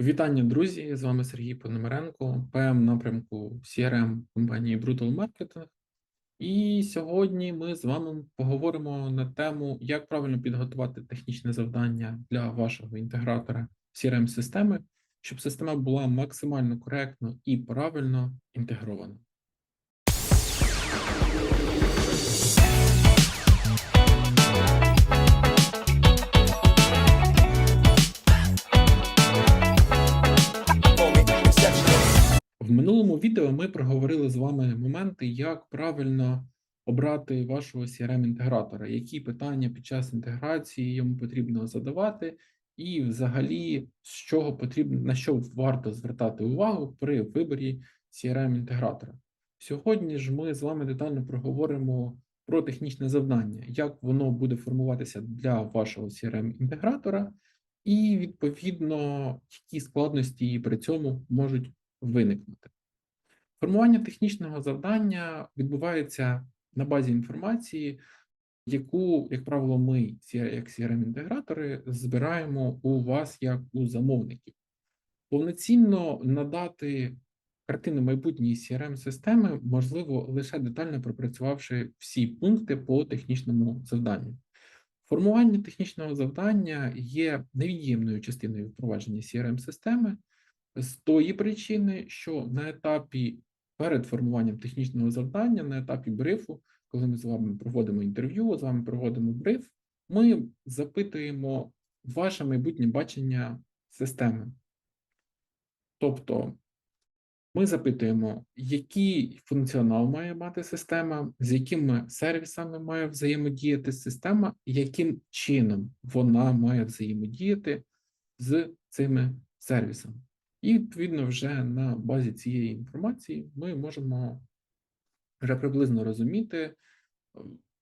Вітання, друзі! З вами Сергій Пономаренко, ПМ напрямку CRM компанії Brutal Marketing. І сьогодні ми з вами поговоримо на тему, як правильно підготувати технічне завдання для вашого інтегратора crm системи щоб система була максимально коректно і правильно інтегрована. Відео ми проговорили з вами моменти, як правильно обрати вашого CRM-інтегратора, які питання під час інтеграції йому потрібно задавати, і взагалі з чого потрібно на що варто звертати увагу при виборі CRM-інтегратора. Сьогодні ж ми з вами детально проговоримо про технічне завдання, як воно буде формуватися для вашого CRM-інтегратора, і відповідно які складності при цьому можуть виникнути. Формування технічного завдання відбувається на базі інформації, яку, як правило, ми, як CRM-інтегратори, збираємо у вас як у замовників. Повноцінно надати картину майбутньої CRM-системи можливо лише детально пропрацювавши всі пункти по технічному завданню. Формування технічного завдання є невід'ємною частиною впровадження CRM-системи з тої причини, що на етапі перед формуванням технічного завдання, на етапі брифу, коли ми з вами проводимо інтерв'ю, з вами проводимо бриф, ми запитуємо ваше майбутнє бачення системи. Тобто ми запитуємо, який функціонал має мати система, з якими сервісами має взаємодіяти система, яким чином вона має взаємодіяти з цими сервісами. І, відповідно, вже на базі цієї інформації ми можемо вже приблизно розуміти е,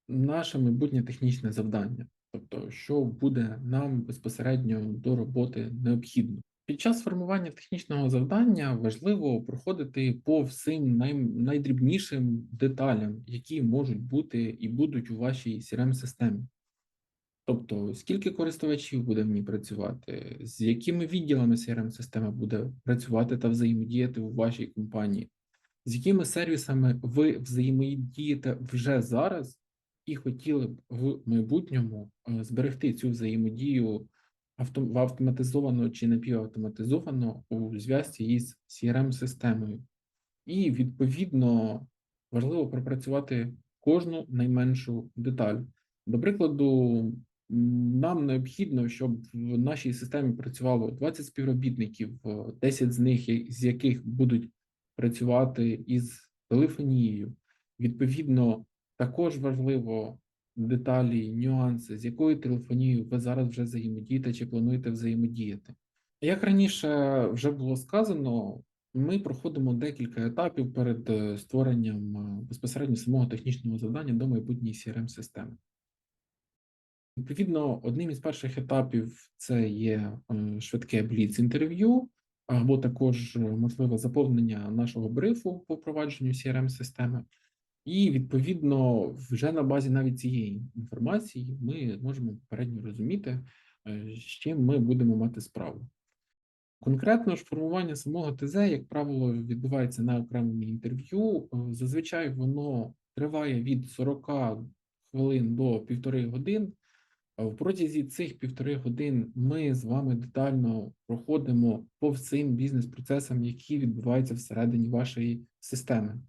наше майбутнє технічне завдання, тобто, що буде нам безпосередньо до роботи необхідно. Під час формування технічного завдання важливо проходити по всім най, найдрібнішим деталям, які можуть бути і будуть у вашій crm системі Тобто, скільки користувачів буде в ній працювати, з якими відділами crm система буде працювати та взаємодіяти у вашій компанії, з якими сервісами ви взаємодієте вже зараз і хотіли б в майбутньому е, зберегти цю взаємодію автоматизовано чи напівавтоматизовано у зв'язці із crm системою? І, відповідно, важливо пропрацювати кожну найменшу деталь. До прикладу, нам необхідно, щоб в нашій системі працювало 20 співробітників, 10 з них з яких будуть працювати із телефонією. Відповідно, також важливо деталі, нюанси, з якою телефонією ви зараз вже взаємодієте чи плануєте взаємодіяти. Як раніше вже було сказано, ми проходимо декілька етапів перед е, створенням е, безпосередньо самого технічного завдання до майбутньої crm системи Відповідно, одним із перших етапів це є е, швидке бліц-інтерв'ю, або також можливе заповнення нашого брифу по впровадженню crm системи і відповідно вже на базі навіть цієї інформації ми можемо попередньо розуміти, е, з чим ми будемо мати справу. Конкретно ж формування самого ТЗ, як правило, відбувається на окремому інтерв'ю. Е, зазвичай воно триває від 40 хвилин до півтори годин. В протязі цих півтори годин ми з вами детально проходимо по всім бізнес-процесам, які відбуваються всередині вашої системи,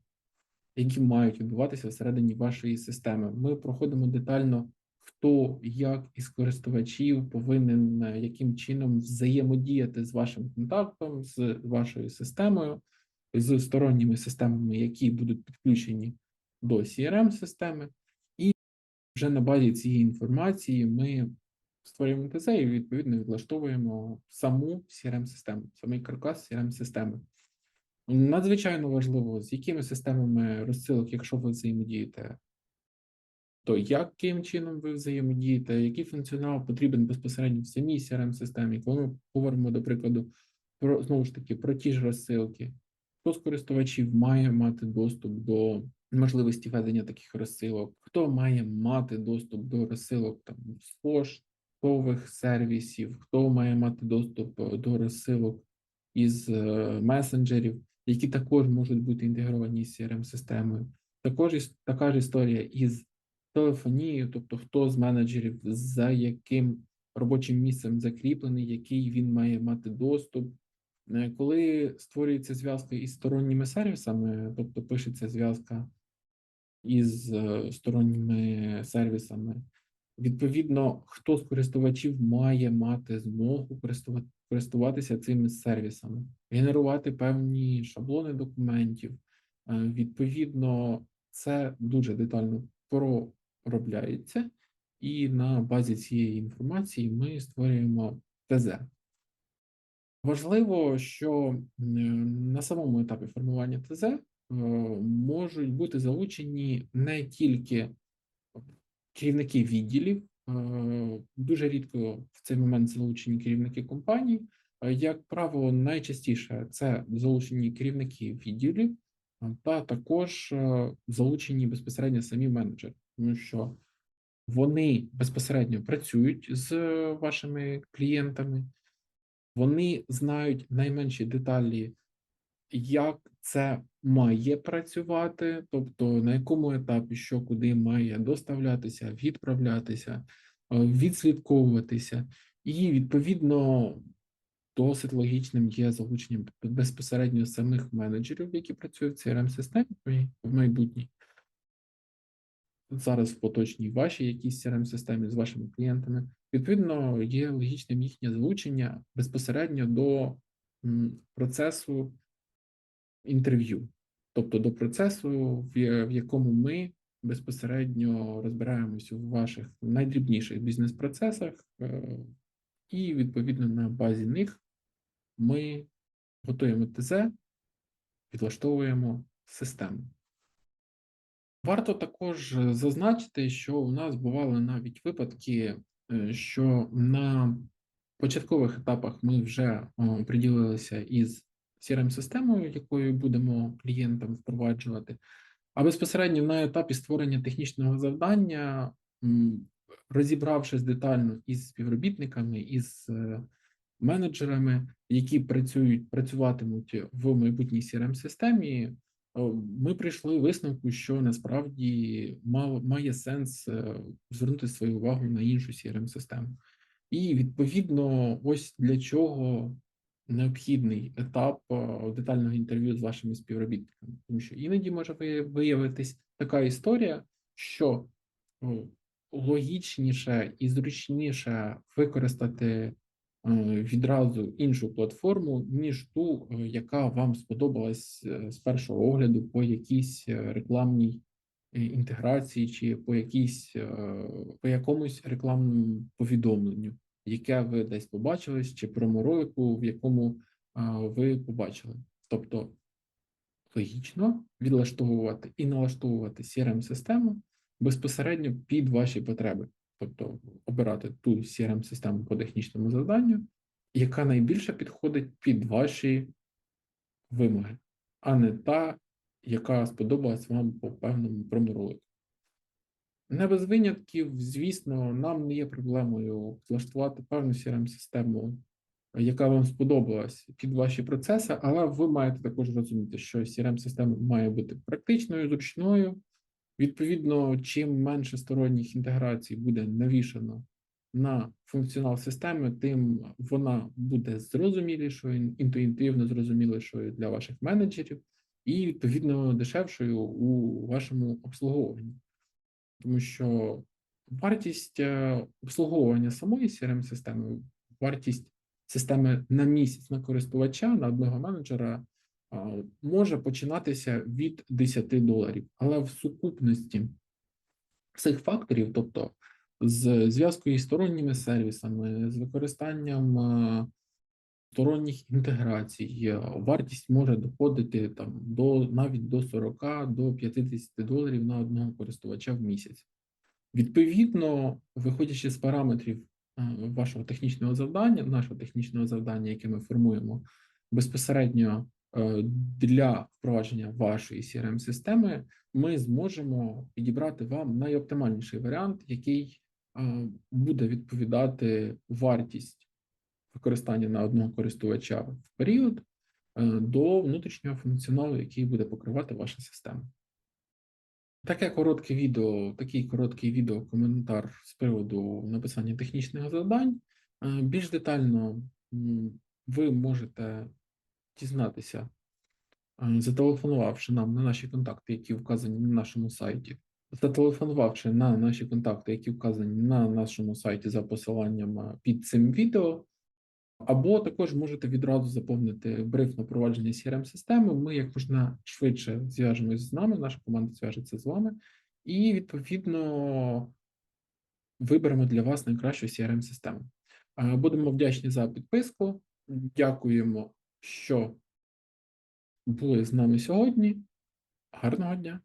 які мають відбуватися всередині вашої системи. Ми проходимо детально, хто як із користувачів повинен е, яким чином взаємодіяти з вашим контактом, з вашою системою, з сторонніми системами, які будуть підключені до crm системи вже на базі цієї інформації ми створюємо ТЗ і відповідно відлаштовуємо саму crm систему самий каркас crm системи. Надзвичайно важливо, з якими системами розсилок, якщо ви взаємодієте, то яким чином ви взаємодієте, який функціонал потрібен безпосередньо в самій crm системі. Коли ми говоримо, до прикладу, про знову ж таки про ті ж розсилки, хто з користувачів має мати доступ до можливості ведення таких розсилок, хто має мати доступ до розсилок там з поштових сервісів, хто має мати доступ е, до розсилок із е, месенджерів, які також можуть бути інтегровані з CRM-системою. Також іс- така ж історія із телефонією, тобто хто з менеджерів за яким робочим місцем закріплений, який він має мати доступ. Е, Коли створюється зв'язка із сторонніми сервісами, тобто пишеться зв'язка із е, сторонніми сервісами, відповідно, хто з користувачів має мати змогу користува- користуватися цими сервісами, генерувати певні шаблони документів. Е, Відповідно, це дуже детально проробляється, і на базі цієї інформації ми створюємо ТЗ. Важливо, що на самому етапі формування ТЗ е, можуть бути залучені не тільки керівники відділів, е, дуже рідко в цей момент залучені керівники компаній. Е, Як правило, найчастіше це залучені керівники відділів, е, та також е, залучені безпосередньо самі менеджери, тому що вони безпосередньо працюють з вашими клієнтами, вони знають найменші деталі, як це має працювати, тобто на якому етапі що куди має доставлятися, відправлятися, е, відслідковуватися, і відповідно досить логічним є залучення безпосередньо самих менеджерів, які працюють в crm системі в майбутній. Зараз в поточній вашій якійсь crm системі з вашими клієнтами. Відповідно, є логічним їхнє залучення безпосередньо до процесу інтерв'ю, тобто до процесу, в, якому ми безпосередньо розбираємося в ваших найдрібніших бізнес-процесах, е, і відповідно на базі них ми готуємо ТЗ, підлаштовуємо систему. Варто також е, зазначити, що у нас бували навіть випадки, е, що на початкових етапах ми вже приділилися із CRM-системою, якою будемо клієнтам впроваджувати, а безпосередньо на етапі створення технічного завдання, розібравшись детально із співробітниками, із е, менеджерами, які працюють, працюватимуть в майбутній CRM-системі, о, ми прийшли висновку, що насправді має сенс е, звернути свою увагу на іншу CRM-систему. І відповідно, ось для чого необхідний етап е, детального інтерв'ю з вашими співробітниками, тому що іноді може виявитись така історія, що логічніше і зручніше використати е, відразу іншу платформу, ніж ту, е, яка вам сподобалась е, з першого огляду по якійсь е, рекламній е, інтеграції чи по якійсь е, по якомусь рекламному повідомленню, яке ви десь побачили, чи проморолику, в якому ви побачили. Тобто логічно відлаштовувати і налаштовувати CRM-систему безпосередньо під ваші потреби, тобто обирати ту CRM-систему по технічному завданню, яка найбільше підходить під ваші вимоги, а не та, яка сподобалась вам по певному проморолику. Не без винятків, звісно, нам не є проблемою влаштувати певну CRM-систему, яка вам сподобалась під ваші процеси, але ви маєте також розуміти, що CRM-система має бути практичною, зручною. Відповідно, чим менше сторонніх інтеграцій буде навішано на функціонал системи, тим вона буде зрозумілішою, інтуїтивно зрозумілішою для ваших менеджерів і відповідно дешевшою у вашому обслуговуванні. Тому що вартість е, обслуговування самої CRM-системи, вартість системи на місяць на користувача, на одного менеджера може починатися від 10 доларів. Але в сукупності цих факторів, тобто з зв'язкою із сторонніми сервісами, з використанням сторонніх інтеграцій, вартість може доходити там до навіть до 40 до 50 доларів на одного користувача в місяць. Відповідно, виходячи з параметрів вашого технічного завдання, нашого технічного завдання, яке ми формуємо безпосередньо для впровадження вашої crm системи ми зможемо підібрати вам найоптимальніший варіант, який е, буде відповідати вартість використання на одного користувача в період е, до внутрішнього функціоналу, який буде покривати ваша система. Таке коротке відео, такий короткий відео-коментар з приводу написання технічних завдань. Е, Більш детально ви можете дізнатися, е, зателефонувавши нам на наші контакти, які вказані на нашому сайті, зателефонувавши на наші контакти, які вказані на нашому сайті за посиланням е, під цим відео, або також можете відразу заповнити бриф на провадження crm системи Ми як можна швидше зв'яжемось з нами, наша команда зв'яжеться з вами, і відповідно виберемо для вас найкращу crm систему Е, Будемо вдячні за підписку. Дякуємо, що були з нами сьогодні. Гарного дня!